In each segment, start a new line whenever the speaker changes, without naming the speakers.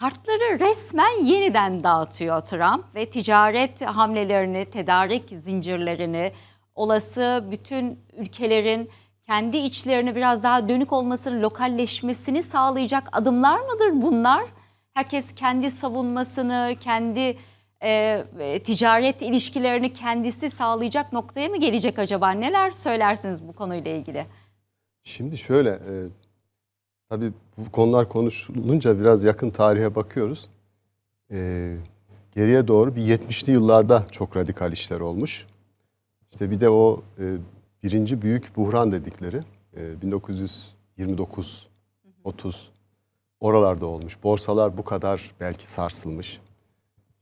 Kartları resmen yeniden dağıtıyor Trump ve ticaret hamlelerini, tedarik zincirlerini, olası bütün ülkelerin kendi içlerini biraz daha dönük olmasını, lokalleşmesini sağlayacak adımlar mıdır bunlar? Herkes kendi savunmasını, kendi e, e, ticaret ilişkilerini kendisi sağlayacak noktaya mı gelecek acaba? Neler söylersiniz bu konuyla ilgili?
Şimdi şöyle, e, tabii bu konular konuşulunca biraz yakın tarihe bakıyoruz. E, geriye doğru bir 70'li yıllarda çok radikal işler olmuş. İşte bir de o e, birinci büyük buhran dedikleri e, 1929 30 oralarda olmuş. Borsalar bu kadar belki sarsılmış.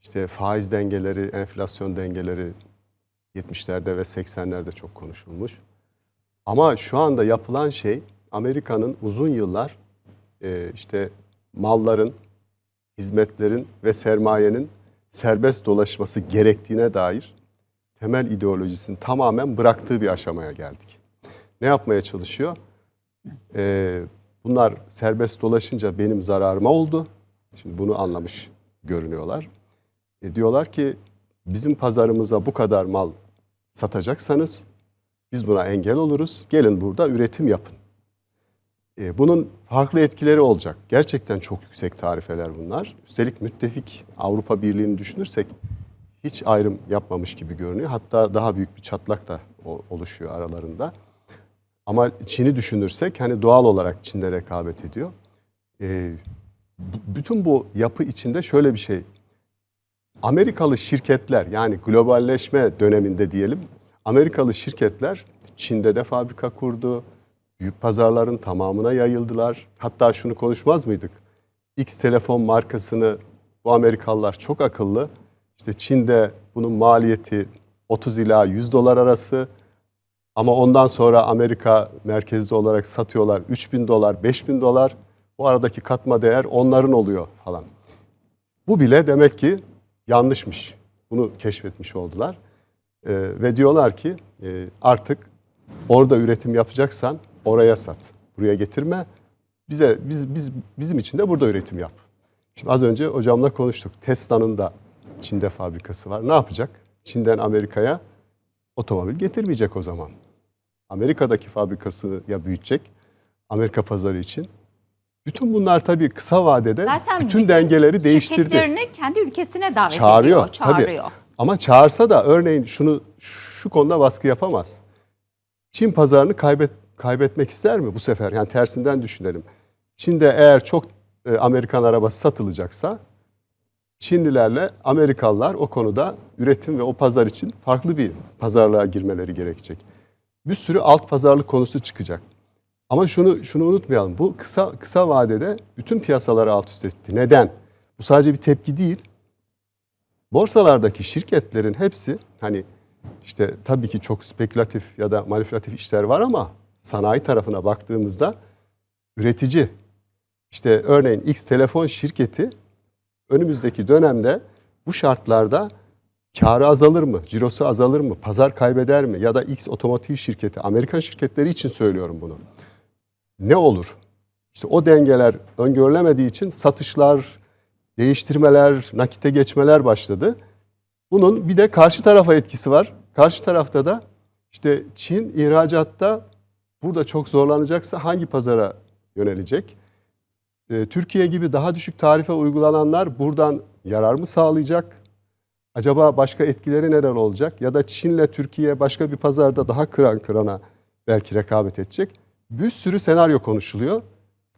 İşte faiz dengeleri, enflasyon dengeleri 70'lerde ve 80'lerde çok konuşulmuş. Ama şu anda yapılan şey Amerika'nın uzun yıllar e, işte malların, hizmetlerin ve sermayenin serbest dolaşması gerektiğine dair temel ideolojisini tamamen bıraktığı bir aşamaya geldik. Ne yapmaya çalışıyor? E, bunlar serbest dolaşınca benim zararıma oldu. Şimdi bunu anlamış görünüyorlar. E, diyorlar ki bizim pazarımıza bu kadar mal satacaksanız biz buna engel oluruz. Gelin burada üretim yapın. E, bunun farklı etkileri olacak. Gerçekten çok yüksek tarifeler bunlar. Üstelik müttefik Avrupa Birliği'ni düşünürsek hiç ayrım yapmamış gibi görünüyor. Hatta daha büyük bir çatlak da oluşuyor aralarında. Ama Çin'i düşünürsek hani doğal olarak Çin'de rekabet ediyor. E, bütün bu yapı içinde şöyle bir şey Amerikalı şirketler yani globalleşme döneminde diyelim Amerikalı şirketler Çin'de de fabrika kurdu. Büyük pazarların tamamına yayıldılar. Hatta şunu konuşmaz mıydık? X telefon markasını bu Amerikalılar çok akıllı. İşte Çin'de bunun maliyeti 30 ila 100 dolar arası. Ama ondan sonra Amerika merkezli olarak satıyorlar 3000 dolar, 5000 dolar. Bu aradaki katma değer onların oluyor falan. Bu bile demek ki yanlışmış. Bunu keşfetmiş oldular. Ee, ve diyorlar ki e, artık orada üretim yapacaksan oraya sat. Buraya getirme. Bize biz biz bizim için de burada üretim yap. Şimdi az önce hocamla konuştuk. Tesla'nın da Çin'de fabrikası var. Ne yapacak? Çin'den Amerika'ya otomobil getirmeyecek o zaman. Amerika'daki fabrikasını ya büyütecek Amerika pazarı için. Bütün bunlar tabii kısa vadede
Zaten
bütün, dengeleri değiştirdi.
Şirketlerini kendi ülkesine davet
Çağırıyor,
ediyor, çağırıyor.
tabii. Ama çağırsa da örneğin şunu şu konuda baskı yapamaz. Çin pazarını kaybet kaybetmek ister mi bu sefer? Yani tersinden düşünelim. Çin'de eğer çok e, Amerikan arabası satılacaksa Çinlilerle Amerikalılar o konuda üretim ve o pazar için farklı bir pazarlığa girmeleri gerekecek. Bir sürü alt pazarlık konusu çıkacak. Ama şunu şunu unutmayalım. Bu kısa kısa vadede bütün piyasaları alt üst etti. Neden? Bu sadece bir tepki değil. Borsalardaki şirketlerin hepsi hani işte tabii ki çok spekülatif ya da manipülatif işler var ama sanayi tarafına baktığımızda üretici işte örneğin X telefon şirketi önümüzdeki dönemde bu şartlarda karı azalır mı, cirosu azalır mı, pazar kaybeder mi ya da X otomotiv şirketi, Amerikan şirketleri için söylüyorum bunu. Ne olur? İşte o dengeler öngörülemediği için satışlar, değiştirmeler, nakite geçmeler başladı. Bunun bir de karşı tarafa etkisi var. Karşı tarafta da işte Çin ihracatta burada çok zorlanacaksa hangi pazara yönelecek? Ee, Türkiye gibi daha düşük tarife uygulananlar buradan yarar mı sağlayacak? Acaba başka etkileri neler olacak? Ya da Çin'le Türkiye başka bir pazarda daha kıran kırana belki rekabet edecek. Bir sürü senaryo konuşuluyor.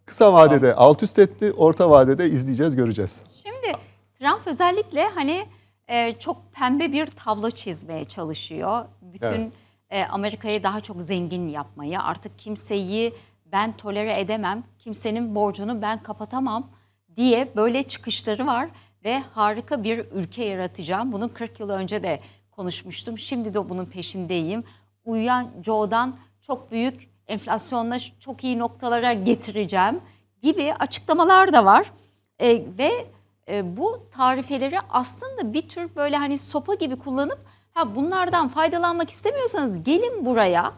Kısa vadede alt üst etti, orta vadede izleyeceğiz, göreceğiz.
Şimdi Trump özellikle hani e, çok pembe bir tablo çizmeye çalışıyor. Bütün
Evet.
E, Amerika'yı daha çok zengin yapmayı, artık kimseyi ben tolere edemem, kimsenin borcunu ben kapatamam diye böyle çıkışları var ve harika bir ülke yaratacağım. Bunu 40 yıl önce de konuşmuştum. Şimdi de bunun peşindeyim. Uyuyan Joe'dan çok büyük enflasyonla çok iyi noktalara getireceğim gibi açıklamalar da var. E, ve e, bu tarifeleri aslında bir tür böyle hani sopa gibi kullanıp ha bunlardan faydalanmak istemiyorsanız gelin buraya.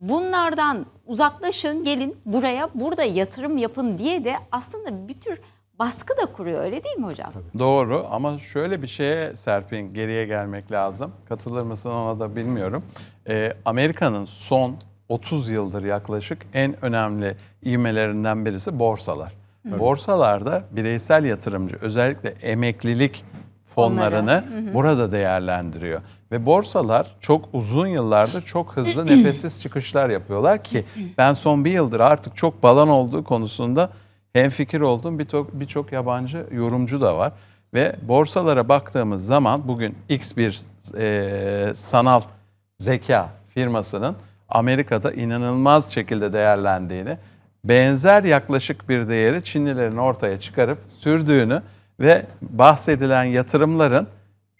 Bunlardan uzaklaşın, gelin buraya, burada yatırım yapın diye de aslında bir tür baskı da kuruyor öyle değil mi hocam?
Doğru ama şöyle bir şeye Serpin geriye gelmek lazım. Katılır mısın ona da bilmiyorum. Ee, Amerika'nın son 30 yıldır yaklaşık en önemli ivmelerinden birisi borsalar. Borsalarda bireysel yatırımcı özellikle emeklilik fonlarını burada değerlendiriyor. Ve borsalar çok uzun yıllardır çok hızlı nefessiz çıkışlar yapıyorlar ki ben son bir yıldır artık çok balon olduğu konusunda hemfikir olduğum birçok birçok yabancı yorumcu da var. Ve borsalara baktığımız zaman bugün X bir e, sanal zeka firmasının Amerika'da inanılmaz şekilde değerlendiğini, benzer yaklaşık bir değeri Çinlilerin ortaya çıkarıp sürdüğünü ve bahsedilen yatırımların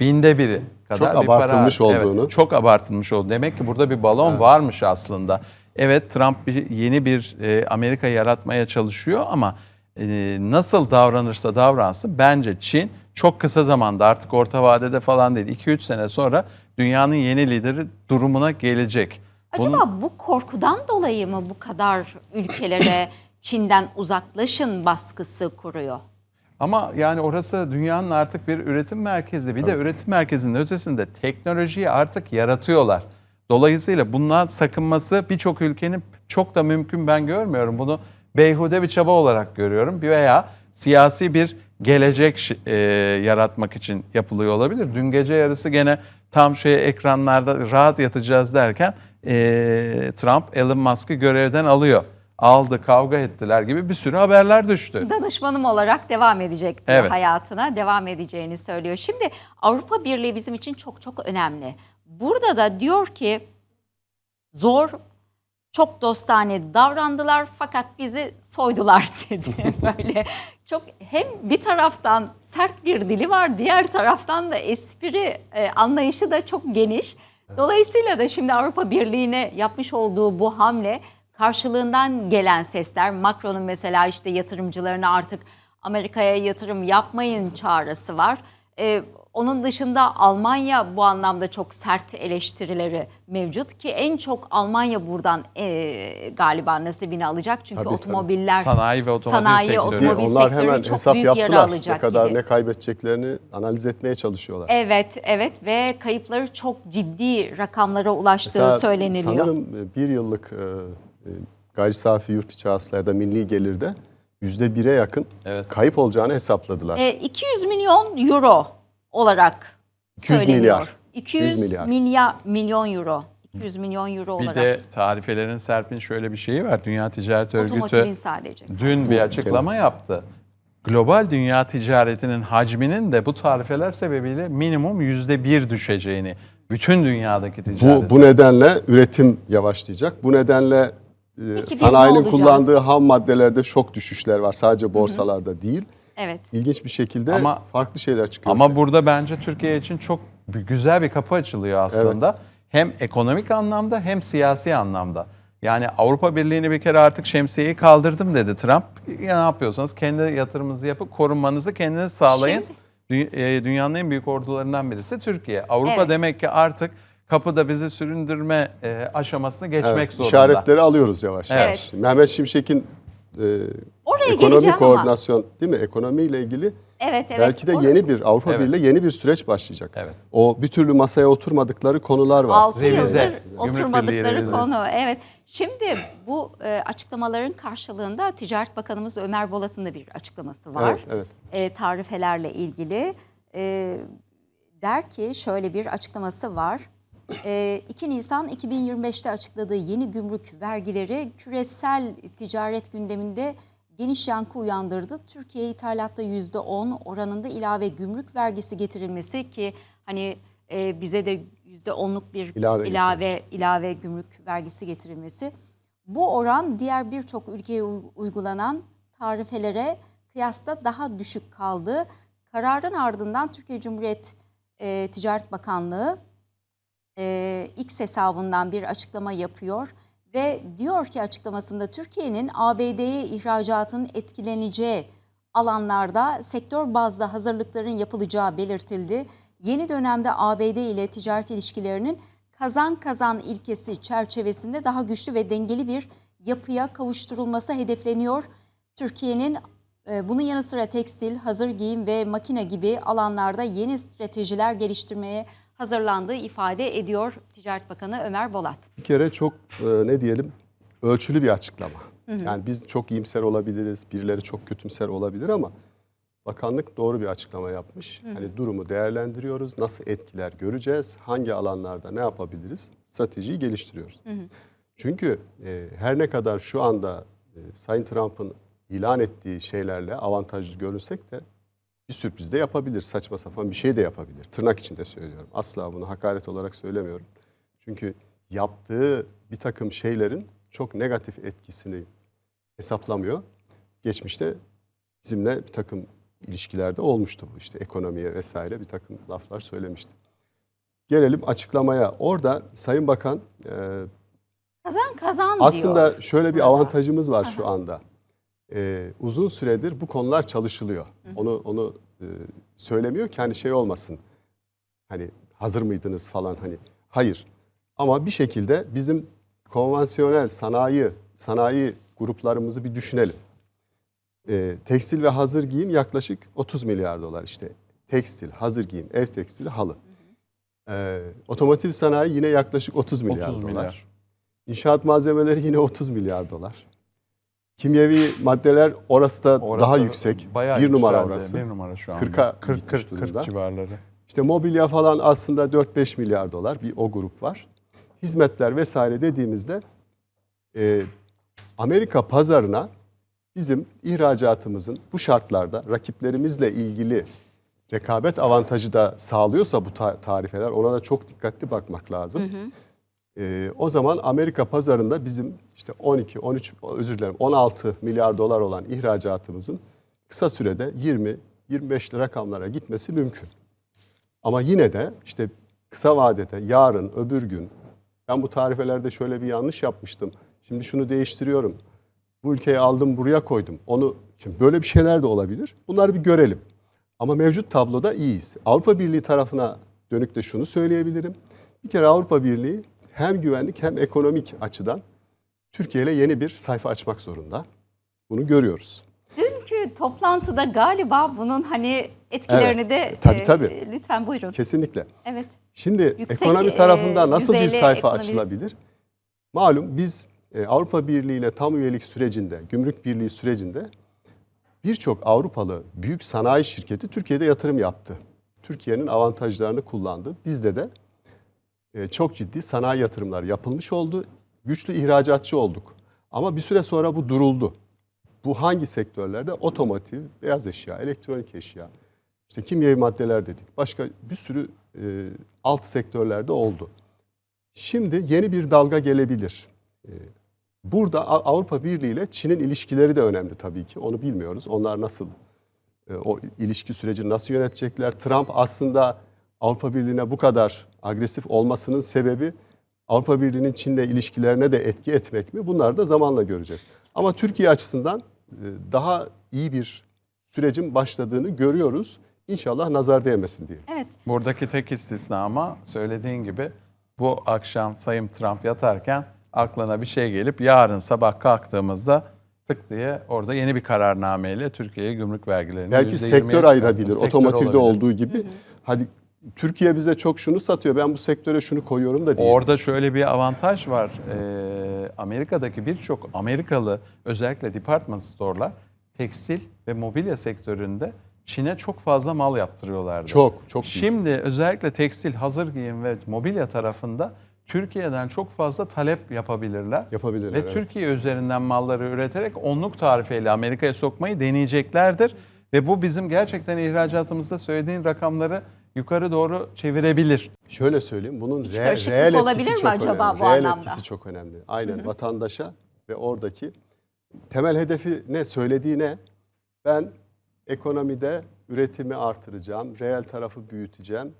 binde biri kadar
Çok
bir para.
abartılmış
Evet,
olduğunu.
çok abartılmış oldu. Demek ki burada bir balon varmış aslında. Evet Trump bir, yeni bir e, Amerika yaratmaya çalışıyor ama e, nasıl davranırsa davransın bence Çin çok kısa zamanda artık orta vadede falan değil 2-3 sene sonra dünyanın yeni lideri durumuna gelecek.
Acaba
Bunun-
bu korkudan dolayı mı bu kadar ülkelere Çin'den uzaklaşın baskısı kuruyor?
Ama yani orası dünyanın artık bir üretim merkezi. Bir de üretim merkezinin ötesinde teknolojiyi artık yaratıyorlar. Dolayısıyla bundan sakınması birçok ülkenin çok da mümkün ben görmüyorum. Bunu beyhude bir çaba olarak görüyorum. Veya siyasi bir gelecek e, yaratmak için yapılıyor olabilir. Dün gece yarısı gene tam şey ekranlarda rahat yatacağız derken e, Trump Elon Musk'ı görevden alıyor. Aldı, kavga ettiler gibi bir sürü haberler düştü.
Danışmanım olarak devam edecek diyor
Evet.
hayatına devam edeceğini söylüyor. Şimdi Avrupa Birliği bizim için çok çok önemli. Burada da diyor ki zor çok dostane davrandılar fakat bizi soydular dedi. Böyle çok hem bir taraftan sert bir dili var diğer taraftan da espri e, anlayışı da çok geniş. Dolayısıyla da şimdi Avrupa Birliği'ne yapmış olduğu bu hamle karşılığından gelen sesler Macron'un mesela işte yatırımcılarına artık Amerika'ya yatırım yapmayın çağrısı var. Ee, onun dışında Almanya bu anlamda çok sert eleştirileri mevcut ki en çok Almanya buradan e, galiba nasibini alacak. Çünkü
Tabii,
otomobiller,
Sanayi ve otomotiv
sanayi,
sektörü.
otomobil
Onlar
sektörü
hemen
çok
hesap
büyük yer
yaptılar.
alacak
Ne kadar
gibi.
ne kaybedeceklerini analiz etmeye çalışıyorlar.
Evet, evet ve kayıpları çok ciddi rakamlara ulaştığı
Mesela
söyleniliyor.
Sanırım e, bir yıllık e, gayri safi yurt içi hasıla ya da milli gelirde yüzde bire yakın
Evet.
kayıp olacağını hesapladılar.
E, 200 milyon euro olarak
200
söyleniyor.
milyar.
200
100 milyar.
milyar milyon euro. 200 milyon euro
Bir
olarak.
de tarifelerin Serpin şöyle bir şeyi var. Dünya Ticaret
Otomotivin
Örgütü
sadece.
dün bir açıklama yaptı. Global dünya ticaretinin hacminin de bu tarifeler sebebiyle minimum yüzde bir düşeceğini, bütün dünyadaki ticaret.
Bu, bu nedenle üretim yavaşlayacak. Bu nedenle
Peki biz
sanayinin
ne olacağız?
kullandığı ham maddelerde şok düşüşler var. Sadece borsalarda değil.
Evet.
İlginç bir şekilde
Ama-
farklı şeyler çıkıyor.
Ama burada bence Türkiye için çok bir- güzel bir kapı açılıyor aslında. Hem ekonomik anlamda hem siyasi anlamda. Yani Avrupa Birliği'ni bir kere artık şemsiyeyi kaldırdım dedi Trump. Ya ne yapıyorsanız kendi yatırımınızı yapıp korunmanızı kendiniz sağlayın. Dü- e, Dünyanın en büyük ordularından birisi Türkiye. Avrupa
Evet.
demek ki artık kapıda bizi süründürme e, aşamasını geçmek
Evet,
zorunda.
işaretleri alıyoruz yavaş
Evet.
yavaş. Mehmet Şimşek'in e,
Oraya
ekonomi
geleceğim ama.
koordinasyon değil mi? Ekonomiyle ilgili
Evet, evet.
belki de
O-
yeni bir Avrupa
Evet.
Birliği yeni bir süreç başlayacak.
Evet.
O bir türlü masaya oturmadıkları konular var.
6
Revize,
yıldır oturmadıkları konu. Evet. Şimdi bu e, açıklamaların karşılığında Ticaret Bakanımız Ömer Bolat'ın da bir açıklaması var.
Evet, evet.
E, tarifelerle ilgili. E, der ki şöyle bir açıklaması var. E, 2 Nisan 2025'te açıkladığı yeni gümrük vergileri küresel ticaret gündeminde geniş yankı uyandırdı. Türkiye ithalatta %10 oranında ilave gümrük vergisi getirilmesi ki hani e, bize de %10'luk bir
İlave
ilave ilave gümrük vergisi getirilmesi. Bu oran diğer birçok ülkeye uygulanan tarifelere kıyasla daha düşük kaldı. Kararın ardından Türkiye Cumhuriyet e, Ticaret Bakanlığı e, X hesabından bir açıklama yapıyor ve diyor ki açıklamasında Türkiye'nin ABD'ye ihracatının etkileneceği alanlarda sektör bazda hazırlıkların yapılacağı belirtildi. Yeni dönemde ABD ile ticaret ilişkilerinin kazan kazan ilkesi çerçevesinde daha güçlü ve dengeli bir yapıya kavuşturulması hedefleniyor. Türkiye'nin Ee, Bunun yanı sıra tekstil, hazır giyim ve makine gibi alanlarda yeni stratejiler geliştirmeye hazırlandığı ifade ediyor Ticaret Bakanı Ömer Bolat.
Bir kere çok e, ne diyelim ölçülü bir açıklama. Yani biz çok iyimser olabiliriz, birileri çok kötümser olabilir ama bakanlık doğru bir açıklama yapmış. Hani durumu değerlendiriyoruz, nasıl etkiler göreceğiz, hangi alanlarda ne yapabiliriz, stratejiyi geliştiriyoruz. Çünkü e, her ne kadar şu anda e, Sayın Trump'ın ilan ettiği şeylerle avantajlı görünsek de bir sürpriz de yapabilir. Saçma sapan bir şey de yapabilir. Tırnak içinde söylüyorum. Asla bunu hakaret olarak söylemiyorum. Çünkü yaptığı bir takım şeylerin çok negatif etkisini hesaplamıyor. Geçmişte bizimle bir takım ilişkilerde olmuştu bu işte ekonomiye vesaire bir takım laflar söylemişti. Gelelim açıklamaya. Orada Sayın Bakan e,
Kazan kazan
aslında
diyor.
şöyle bir avantajımız var şu anda. Ee, uzun süredir bu konular çalışılıyor. Onu onu e, söylemiyor ki hani şey olmasın. Hani hazır mıydınız falan hani. Hayır. Ama bir şekilde bizim konvansiyonel sanayi sanayi gruplarımızı bir düşünelim. Ee, tekstil ve hazır giyim yaklaşık 30 milyar dolar işte. Tekstil, hazır giyim, ev tekstili, halı. Ee, otomotiv sanayi yine yaklaşık 30 milyar
30
dolar.
milyar.
İnşaat malzemeleri yine 30 milyar dolar. Kimyevi maddeler orası da
Orası
daha yüksek.
bayağı
bir numara
yükseldi.
orası.
Bir numara şu anda.
40'a
40
gitmiş
40
durumda.
40 civarları.
İşte mobilya falan aslında 4-5 milyar dolar bir o grup var. Hizmetler vesaire dediğimizde e, Amerika pazarına bizim ihracatımızın bu şartlarda rakiplerimizle ilgili rekabet avantajı da sağlıyorsa bu ta- tarifeler ona da çok dikkatli bakmak lazım. Ee, o zaman Amerika pazarında bizim işte 12, 13, özür dilerim 16 milyar dolar olan ihracatımızın kısa sürede 20, 25 rakamlara gitmesi mümkün. Ama yine de işte kısa vadede yarın, öbür gün ben bu tarifelerde şöyle bir yanlış yapmıştım. Şimdi şunu değiştiriyorum. Bu ülkeyi aldım buraya koydum. Onu şimdi böyle bir şeyler de olabilir. Bunları bir görelim. Ama mevcut tabloda iyiyiz. Avrupa Birliği tarafına dönük de şunu söyleyebilirim. Bir kere Avrupa Birliği hem güvenlik hem ekonomik açıdan Türkiye ile yeni bir sayfa açmak zorunda. Bunu görüyoruz.
Dünkü toplantıda galiba bunun hani etkilerini de
Tabii,
e,
tabii.
lütfen buyurun.
Kesinlikle.
Evet.
Şimdi
Yüksek,
ekonomi
e,
tarafında nasıl bir sayfa
ekonomi-
açılabilir? Malum biz e, Avrupa Birliği ile tam üyelik sürecinde, gümrük birliği sürecinde birçok Avrupalı büyük sanayi şirketi Türkiye'de yatırım yaptı. Türkiye'nin avantajlarını kullandı. Bizde de e, çok ciddi sanayi yatırımlar yapılmış oldu. Güçlü ihracatçı olduk. Ama bir süre sonra bu duruldu. Bu hangi sektörlerde? Otomotiv, beyaz eşya, elektronik eşya, işte kimyevi maddeler dedik. Başka bir sürü e, alt sektörlerde oldu. Şimdi yeni bir dalga gelebilir. E, burada Avrupa Birliği ile Çin'in ilişkileri de önemli tabii ki. Onu bilmiyoruz. Onlar nasıl e, o ilişki sürecini nasıl yönetecekler? Trump aslında Avrupa Birliği'ne bu kadar agresif olmasının sebebi Avrupa Birliği'nin Çin'le ilişkilerine de etki etmek mi? Bunları da zamanla göreceğiz. Ama Türkiye açısından e, daha iyi bir sürecin başladığını görüyoruz. İnşallah nazar değmesin diye.
Evet.
Buradaki tek istisna ama söylediğin gibi bu akşam Sayın Trump yatarken aklına bir şey gelip yarın sabah kalktığımızda tık diye orada yeni bir kararnameyle Türkiye'ye gümrük vergilerini
Belki
%20'ye
sektör ayırabilir.
Sektör
Otomotivde
olabilir.
olduğu gibi. Hadi Türkiye bize çok şunu satıyor. Ben bu sektöre şunu koyuyorum da diye.
Orada şöyle bir avantaj var. Ee, Amerika'daki birçok Amerikalı özellikle department store'lar tekstil ve mobilya sektöründe Çin'e çok fazla mal yaptırıyorlardı.
Çok, çok büyük.
Şimdi özellikle tekstil, hazır giyim ve mobilya tarafında Türkiye'den çok fazla talep yapabilirler.
Yapabilirler,
Ve
evet.
Türkiye üzerinden malları üreterek onluk tarifeyle Amerika'ya sokmayı deneyeceklerdir. Ve bu bizim gerçekten ihracatımızda söylediğin rakamları yukarı doğru çevirebilir.
Şöyle söyleyeyim. Bunun re-
karışıklık
reel
olabilir
etkisi
mi
çok
acaba
önemli.
bu
reel
anlamda?
etkisi çok önemli. Aynen vatandaşa ve oradaki temel hedefi ne söylediği ne? Ben ekonomide üretimi artıracağım, reel tarafı büyüteceğim.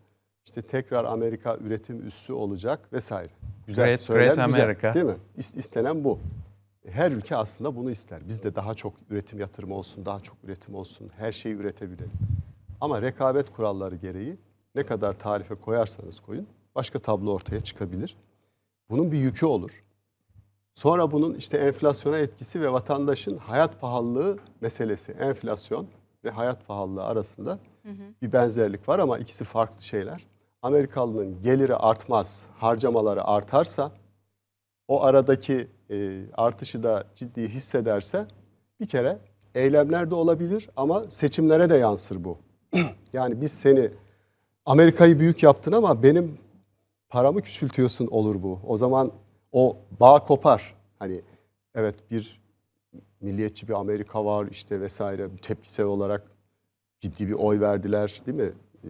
İşte tekrar Amerika üretim üssü olacak vesaire. Güzel
Great-
söyler,
Great
güzel,
America.
Değil mi? İst- istenen bu. Her ülke aslında bunu ister. Biz de daha çok üretim yatırımı olsun, daha çok üretim olsun, her şeyi üretebilelim. Ama rekabet kuralları gereği ne kadar tarife koyarsanız koyun başka tablo ortaya çıkabilir. Bunun bir yükü olur. Sonra bunun işte enflasyona etkisi ve vatandaşın hayat pahalılığı meselesi. Enflasyon ve hayat pahalılığı arasında bir benzerlik var ama ikisi farklı şeyler. Amerikalının geliri artmaz, harcamaları artarsa o aradaki e, artışı da ciddi hissederse bir kere eylemler de olabilir ama seçimlere de yansır bu. yani biz seni Amerika'yı büyük yaptın ama benim paramı küçültüyorsun olur bu. O zaman o bağ kopar. Hani evet bir milliyetçi bir Amerika var işte vesaire tepkisel olarak ciddi bir oy verdiler değil mi? Ee,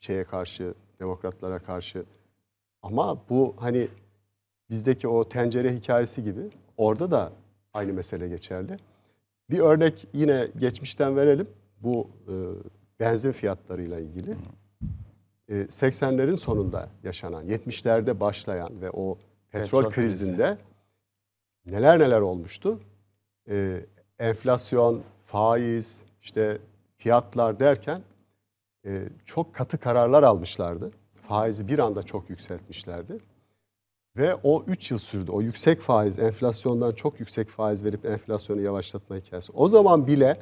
şeye karşı, demokratlara karşı. Ama bu hani bizdeki o tencere hikayesi gibi orada da aynı mesele geçerli. Bir örnek yine geçmişten verelim. Bu e, benzin fiyatlarıyla ilgili. E, 80'lerin sonunda yaşanan, 70'lerde başlayan ve o petrol,
Petrol krizi.
krizinde neler neler olmuştu? E, enflasyon, faiz, işte fiyatlar derken e, çok katı kararlar almışlardı. Faizi bir anda çok yükseltmişlerdi. Ve o 3 yıl sürdü. O yüksek faiz, enflasyondan çok yüksek faiz verip enflasyonu yavaşlatma hikayesi. O zaman bile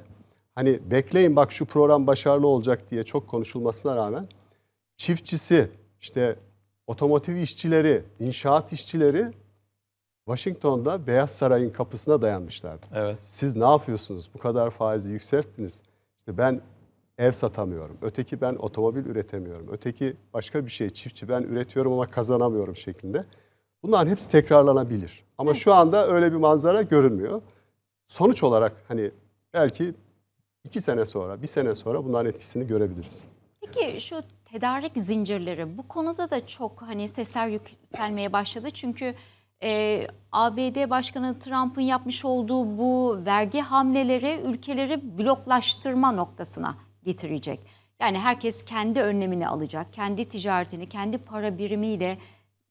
hani bekleyin bak şu program başarılı olacak diye çok konuşulmasına rağmen çiftçisi, işte otomotiv işçileri, inşaat işçileri Washington'da Beyaz Saray'ın kapısına dayanmışlardı.
Evet.
Siz ne yapıyorsunuz? Bu kadar faizi yükselttiniz. İşte ben ev satamıyorum. Öteki ben otomobil üretemiyorum. Öteki başka bir şey. Çiftçi ben üretiyorum ama kazanamıyorum şeklinde. Bunların hepsi tekrarlanabilir. Ama şu anda öyle bir manzara görünmüyor. Sonuç olarak hani belki iki sene sonra, bir sene sonra bunların etkisini görebiliriz.
Peki şu tedarik zincirleri bu konuda da çok hani sesler yükselmeye başladı. Çünkü e, ABD Başkanı Trump'ın yapmış olduğu bu vergi hamleleri ülkeleri bloklaştırma noktasına getirecek. Yani herkes kendi önlemini alacak, kendi ticaretini, kendi para birimiyle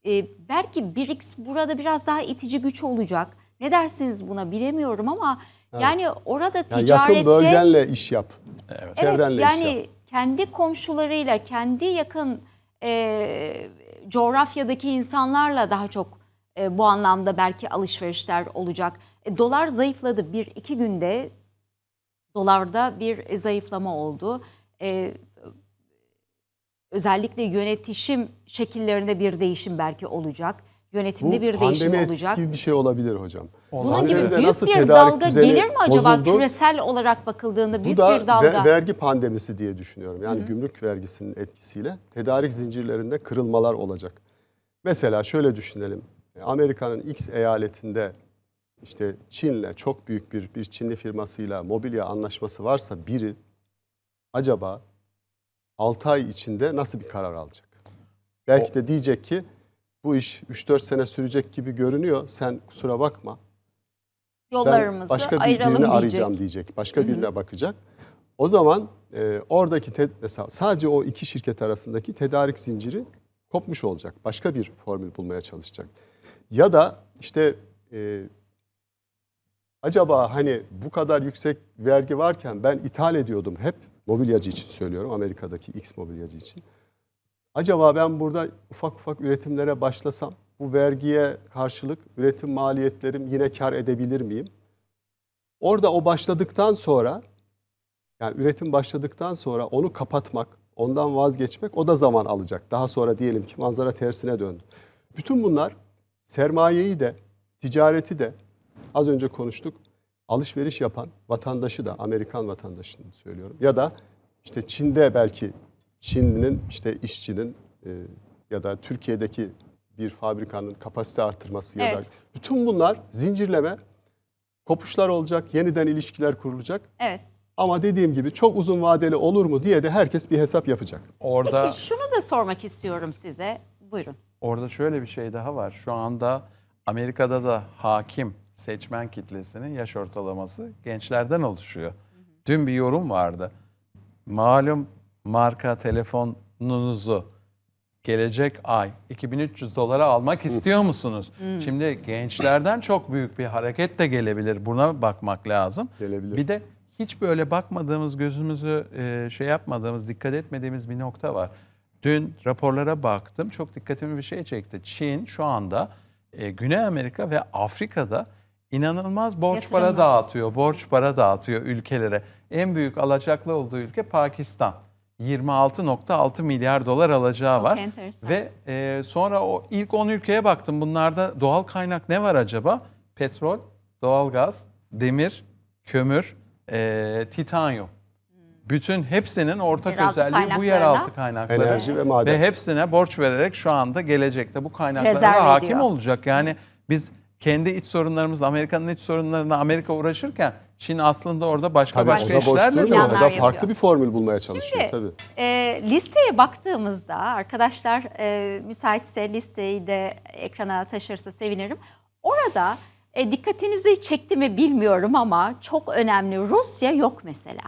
e, belki BRICS burada biraz daha itici güç olacak. Ne dersiniz buna bilemiyorum ama yani orada
Yani
ticarette
yakın bölgenle iş yap.
Evet.
Çevrenle
Evet
iş
yani
yap.
Kendi komşularıyla, kendi yakın e, coğrafyadaki insanlarla daha çok e, bu anlamda belki alışverişler olacak. E, dolar zayıfladı. Bir iki günde dolarda bir zayıflama oldu. E, özellikle yönetişim şekillerinde bir değişim belki olacak. Yönetimde
Bu
bir değişim
pandemi etkisi
olacak.
gibi bir şey olabilir hocam.
Bunun gibi
Pandemide
büyük
nasıl
bir
tedarik
dalga
düzeni
gelir mi acaba
bozuldu?
küresel olarak bakıldığında büyük
Bu da
bir dalga?
ve- vergi pandemisi diye düşünüyorum. Yani gümrük vergisinin etkisiyle tedarik zincirlerinde kırılmalar olacak. Mesela şöyle düşünelim. Amerika'nın X eyaletinde işte Çin'le çok büyük bir bir Çinli firmasıyla mobilya anlaşması varsa biri acaba 6 ay içinde nasıl bir karar alacak? Belki de diyecek ki bu iş 3-4 sene sürecek gibi görünüyor. Sen kusura bakma. Ben
Yollarımızı
başka bir
ayıralım
birini
diyecek.
arayacağım diyecek. Başka birine bakacak. O zaman e, oradaki te- mesela sadece o iki şirket arasındaki tedarik zinciri kopmuş olacak. Başka bir formül bulmaya çalışacak. Ya da işte e, acaba hani bu kadar yüksek vergi varken ben ithal ediyordum hep mobilyacı için söylüyorum Amerika'daki X mobilyacı için. Acaba ben burada ufak ufak üretimlere başlasam bu vergiye karşılık üretim maliyetlerim yine kar edebilir miyim? Orada o başladıktan sonra yani üretim başladıktan sonra onu kapatmak, ondan vazgeçmek o da zaman alacak. Daha sonra diyelim ki manzara tersine döndü. Bütün bunlar sermayeyi de, ticareti de az önce konuştuk. Alışveriş yapan vatandaşı da, Amerikan vatandaşını söylüyorum. Ya da işte Çin'de belki Çin'in işte işçinin e, ya da Türkiye'deki bir fabrikanın kapasite artırması ya da
Evet.
bütün bunlar zincirleme kopuşlar olacak, yeniden ilişkiler kurulacak.
Evet.
Ama dediğim gibi çok uzun vadeli olur mu diye de herkes bir hesap yapacak.
Orada
Peki şunu da sormak istiyorum size. Buyurun.
Orada şöyle bir şey daha var. Şu anda Amerika'da da hakim seçmen kitlesinin yaş ortalaması gençlerden oluşuyor. Dün bir yorum vardı. Malum marka telefonunuzu gelecek ay 2300 dolara almak istiyor musunuz? Şimdi gençlerden çok büyük bir hareket de gelebilir. Buna bakmak lazım.
Gelebilir.
Bir de hiç böyle bakmadığımız, gözümüzü e, şey yapmadığımız, dikkat etmediğimiz bir nokta var. Dün raporlara baktım. Çok dikkatimi bir şey çekti. Çin şu anda e, Güney Amerika ve Afrika'da inanılmaz borç
Yatırımlar.
para dağıtıyor, borç para dağıtıyor ülkelere. En büyük alacaklı olduğu ülke Pakistan. 26.6 milyar dolar alacağı
Çok
var.
enteresan.
Ve e, sonra o ilk 10 ülkeye baktım. Bunlarda doğal kaynak ne var acaba? Petrol, doğalgaz, demir, kömür, e, titanyum. Bütün hepsinin ortak
Yeraltı
özelliği bu yeraltı kaynakları.
Enerji ve maden.
Ve hepsine borç vererek şu anda gelecekte bu kaynaklara
Rezerv
hakim
ediyor.
olacak. Yani biz kendi iç sorunlarımızla Amerika'nın iç sorunlarına Amerika uğraşırken Çin aslında orada başka
Tabii
başka
o da boş
işlerle.
O da
yapıyor.
farklı bir formül bulmaya çalışıyor
Şimdi,
tabii.
E, listeye baktığımızda arkadaşlar e, müsaitse listeyi de ekrana taşırsa sevinirim. Orada e, dikkatinizi çekti mi bilmiyorum ama çok önemli Rusya yok mesela.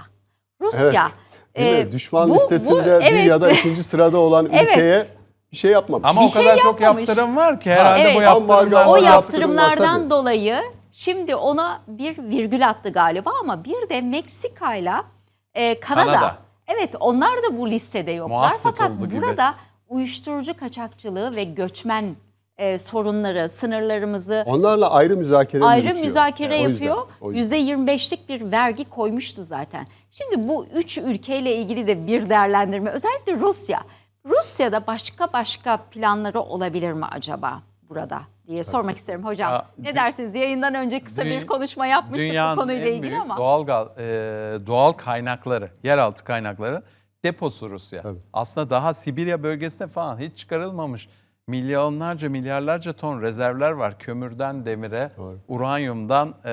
Rusya.
Evet.
E?
Düşman
bu- bu-
listesinde bir
evet.
ya da ikinci sırada olan
Evet.
ülkeye bir şey yapmamış.
Ama
Bir
o
şey
kadar çok
yapmamış.
yaptırım var ki herhalde
Evet.
bu yaptırımlar
o yaptırımlardan
yaptırımlar tabii.
dolayı şimdi ona bir virgül attı galiba ama bir de Meksika'yla e, Kanada.
Kanada.
Evet onlar da bu listede yoklar. Fakat
tutuldu gibi.
burada uyuşturucu kaçakçılığı ve göçmen e, sorunları, sınırlarımızı
Onlarla ayrı müzakere
ayrı
yürütüyor.
müzakere
yüzden,
yapıyor.
o yüzden.
%25'lik bir vergi koymuştu zaten. Şimdi bu üç ülkeyle ilgili de bir değerlendirme. Özellikle Rusya. Rusya'da başka başka planları olabilir mi acaba burada diye sormak isterim hocam.
Ya,
ne dersiniz? Yayından önce kısa
Dü-
bir konuşma yapmıştık bu konuyla
en
ilgili
büyük
ama.
doğal gaz, e, doğal kaynakları, yeraltı kaynakları deposu Rusya.
Tabii.
Aslında daha Sibirya bölgesine falan hiç çıkarılmamış milyonlarca milyarlarca ton rezervler var. Kömürden demire,
Doğru.
uranyumdan e,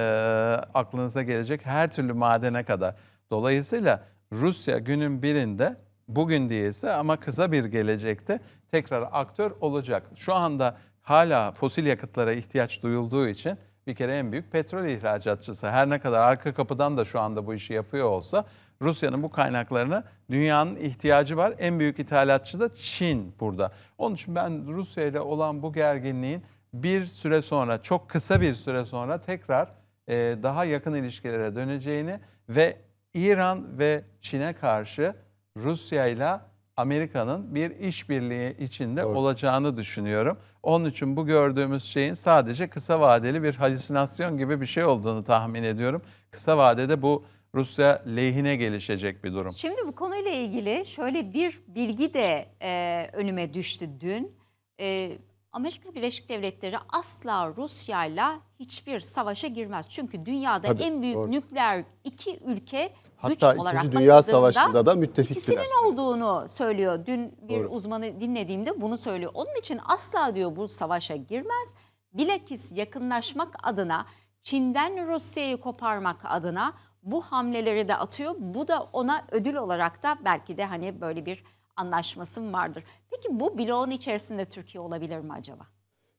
aklınıza gelecek her türlü madene kadar. Dolayısıyla Rusya günün birinde bugün değilse ama kısa bir gelecekte tekrar aktör olacak. Şu anda hala fosil yakıtlara ihtiyaç duyulduğu için bir kere en büyük petrol ihracatçısı. Her ne kadar arka kapıdan da şu anda bu işi yapıyor olsa Rusya'nın bu kaynaklarına dünyanın ihtiyacı var. En büyük ithalatçı da Çin burada. Onun için ben Rusya ile olan bu gerginliğin bir süre sonra, çok kısa bir süre sonra tekrar e, daha yakın ilişkilere döneceğini ve İran ve Çin'e karşı Rusya ile Amerika'nın bir işbirliği içinde
Doğru.
olacağını düşünüyorum. Onun için bu gördüğümüz şeyin sadece kısa vadeli bir halüsinasyon gibi bir şey olduğunu tahmin ediyorum. Kısa vadede bu Rusya lehine gelişecek bir durum.
Şimdi bu konuyla ilgili şöyle bir bilgi de e, önüme düştü dün. E, Amerika Birleşik Devletleri asla Rusya'yla hiçbir savaşa girmez. Çünkü dünyada
Tabii,
en büyük
doğru.
nükleer iki ülke güç
Hatta
olarak
İkinci Dünya Savaşı'nda da müttefiktiler.
İkisinin olduğunu söylüyor. Dün bir
Doğru.
uzmanı dinlediğimde bunu söylüyor. Onun için asla diyor bu savaşa girmez. Bilakis yakınlaşmak adına Çin'den Rusya'yı koparmak adına bu hamleleri de atıyor. Bu da ona ödül olarak da belki de hani böyle bir anlaşması vardır. Peki bu bloğun içerisinde Türkiye olabilir mi acaba?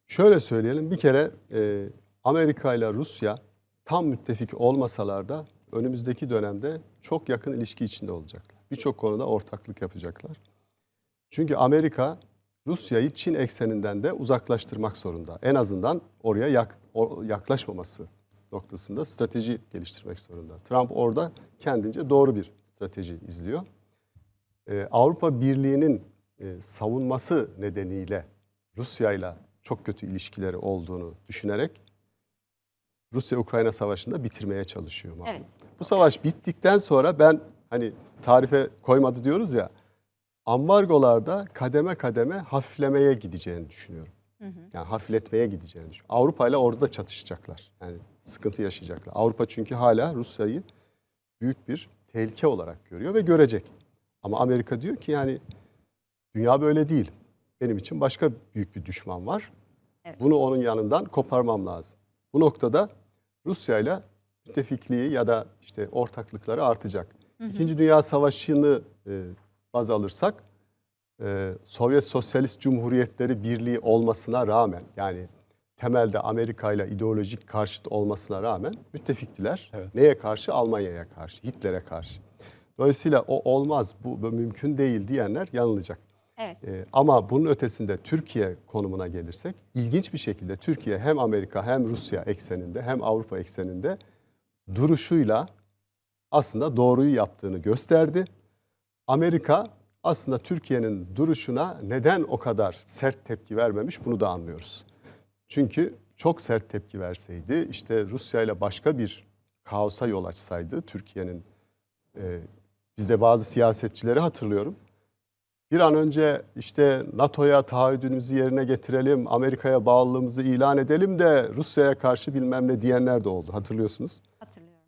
Şöyle söyleyelim bir kere e, Amerika ile Rusya tam müttefik olmasalar da önümüzdeki dönemde çok yakın ilişki içinde olacaklar. Birçok konuda ortaklık yapacaklar. Çünkü Amerika Rusya'yı Çin ekseninden de uzaklaştırmak zorunda. En azından oraya yak- yaklaşmaması noktasında strateji geliştirmek zorunda. Trump orada kendince doğru bir strateji izliyor. Ee, Avrupa Birliği'nin e, savunması nedeniyle Rusya ile çok kötü ilişkileri olduğunu düşünerek Rusya-Ukrayna savaşını da bitirmeye çalışıyor.
Evet.
Bu savaş bittikten sonra ben hani tarife koymadı diyoruz ya ambargolarda kademe kademe hafiflemeye gideceğini düşünüyorum. Yani hafifletmeye gideceğini düşünüyorum. Avrupa ile orada çatışacaklar. Yani sıkıntı yaşayacaklar. Avrupa çünkü hala Rusya'yı büyük bir tehlike olarak görüyor ve görecek. Ama Amerika diyor ki yani dünya böyle değil. Benim için başka büyük bir düşman var.
Evet.
Bunu onun yanından koparmam lazım. Bu noktada Rusya ile müttefikliği ya da işte ortaklıkları artacak. İkinci Dünya Savaşı'nı e, baz alırsak e, Sovyet Sosyalist Cumhuriyetleri Birliği olmasına rağmen yani temelde Amerika ile ideolojik karşıt olmasına rağmen müttefiktiler.
Evet.
Neye karşı? Almanya'ya karşı, Hitler'e karşı. Dolayısıyla o olmaz, bu, bu mümkün değil diyenler yanılacak.
Evet.
Ee, ama bunun ötesinde Türkiye konumuna gelirsek ilginç bir şekilde Türkiye hem Amerika hem Rusya ekseninde hem Avrupa ekseninde duruşuyla aslında doğruyu yaptığını gösterdi. Amerika aslında Türkiye'nin duruşuna neden o kadar sert tepki vermemiş bunu da anlıyoruz. Çünkü çok sert tepki verseydi, işte Rusya ile başka bir kaosa yol açsaydı Türkiye'nin, e, bizde bazı siyasetçileri hatırlıyorum. Bir an önce işte NATO'ya taahhüdümüzü yerine getirelim, Amerika'ya bağlılığımızı ilan edelim de Rusya'ya karşı bilmem ne diyenler de oldu hatırlıyorsunuz.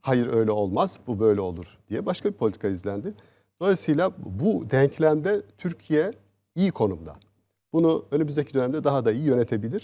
Hayır öyle olmaz, bu böyle olur diye başka bir politika izlendi. Dolayısıyla bu denklemde Türkiye iyi konumda. Bunu önümüzdeki dönemde daha da iyi yönetebilir.